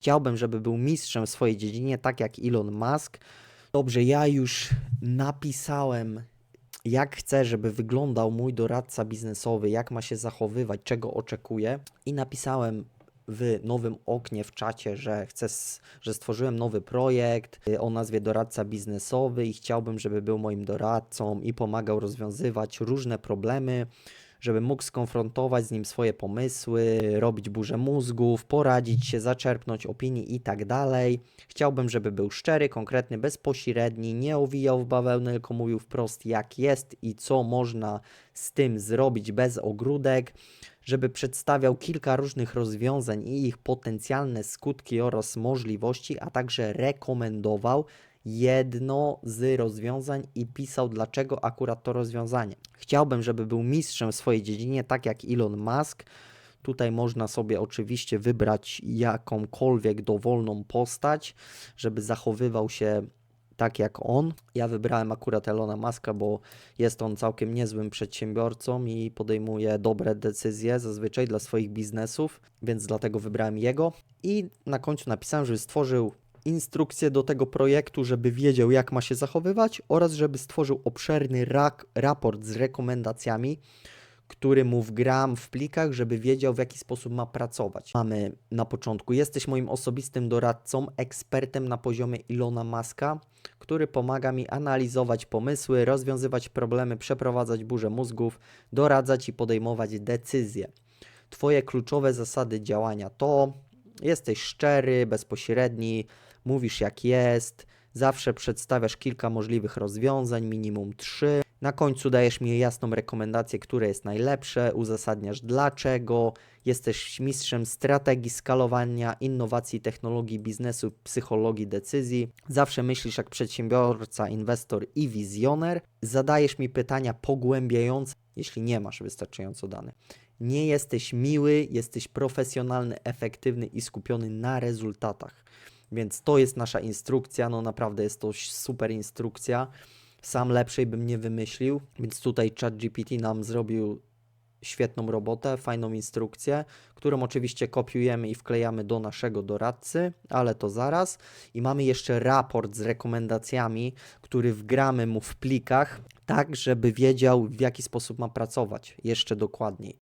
Chciałbym, żeby był mistrzem w swojej dziedzinie, tak jak Elon Musk. Dobrze, ja już napisałem, jak chcę, żeby wyglądał mój doradca biznesowy, jak ma się zachowywać, czego oczekuję. I napisałem w nowym oknie w czacie, że chcę, że stworzyłem nowy projekt y, o nazwie doradca biznesowy i chciałbym, żeby był moim doradcą i pomagał rozwiązywać różne problemy, żeby mógł skonfrontować z nim swoje pomysły, robić burzę mózgów, poradzić się, zaczerpnąć opinii i tak dalej. Chciałbym, żeby był szczery, konkretny, bezpośredni, nie owijał w bawełnę, tylko mówił wprost jak jest i co można z tym zrobić bez ogródek, żeby przedstawiał kilka różnych rozwiązań i ich potencjalne skutki oraz możliwości, a także rekomendował jedno z rozwiązań i pisał, dlaczego akurat to rozwiązanie. Chciałbym, żeby był mistrzem w swojej dziedzinie, tak jak Elon Musk. Tutaj można sobie oczywiście wybrać jakąkolwiek dowolną postać, żeby zachowywał się tak jak on. Ja wybrałem akurat Elona Muska, bo jest on całkiem niezłym przedsiębiorcą i podejmuje dobre decyzje zazwyczaj dla swoich biznesów, więc dlatego wybrałem jego. I na końcu napisałem, żeby stworzył instrukcję do tego projektu, żeby wiedział, jak ma się zachowywać, oraz żeby stworzył obszerny rak- raport z rekomendacjami, który mu wgram w plikach, żeby wiedział, w jaki sposób ma pracować. Mamy na początku: Jesteś moim osobistym doradcą, ekspertem na poziomie Ilona Maska, który pomaga mi analizować pomysły, rozwiązywać problemy, przeprowadzać burzę mózgów, doradzać i podejmować decyzje. Twoje kluczowe zasady działania to jesteś szczery, bezpośredni, mówisz jak jest, zawsze przedstawiasz kilka możliwych rozwiązań, minimum trzy. Na końcu dajesz mi jasną rekomendację, które jest najlepsze, uzasadniasz dlaczego, jesteś mistrzem strategii skalowania, innowacji, technologii biznesu, psychologii decyzji. Zawsze myślisz jak przedsiębiorca, inwestor i wizjoner. Zadajesz mi pytania pogłębiające, jeśli nie masz wystarczająco danych. Nie jesteś miły, jesteś profesjonalny, efektywny i skupiony na rezultatach. Więc to jest nasza instrukcja. No naprawdę jest to super instrukcja. Sam lepszej bym nie wymyślił, więc tutaj ChatGPT nam zrobił świetną robotę, fajną instrukcję, którą oczywiście kopiujemy i wklejamy do naszego doradcy, ale to zaraz. I mamy jeszcze raport z rekomendacjami, który wgramy mu w plikach, tak żeby wiedział w jaki sposób ma pracować jeszcze dokładniej.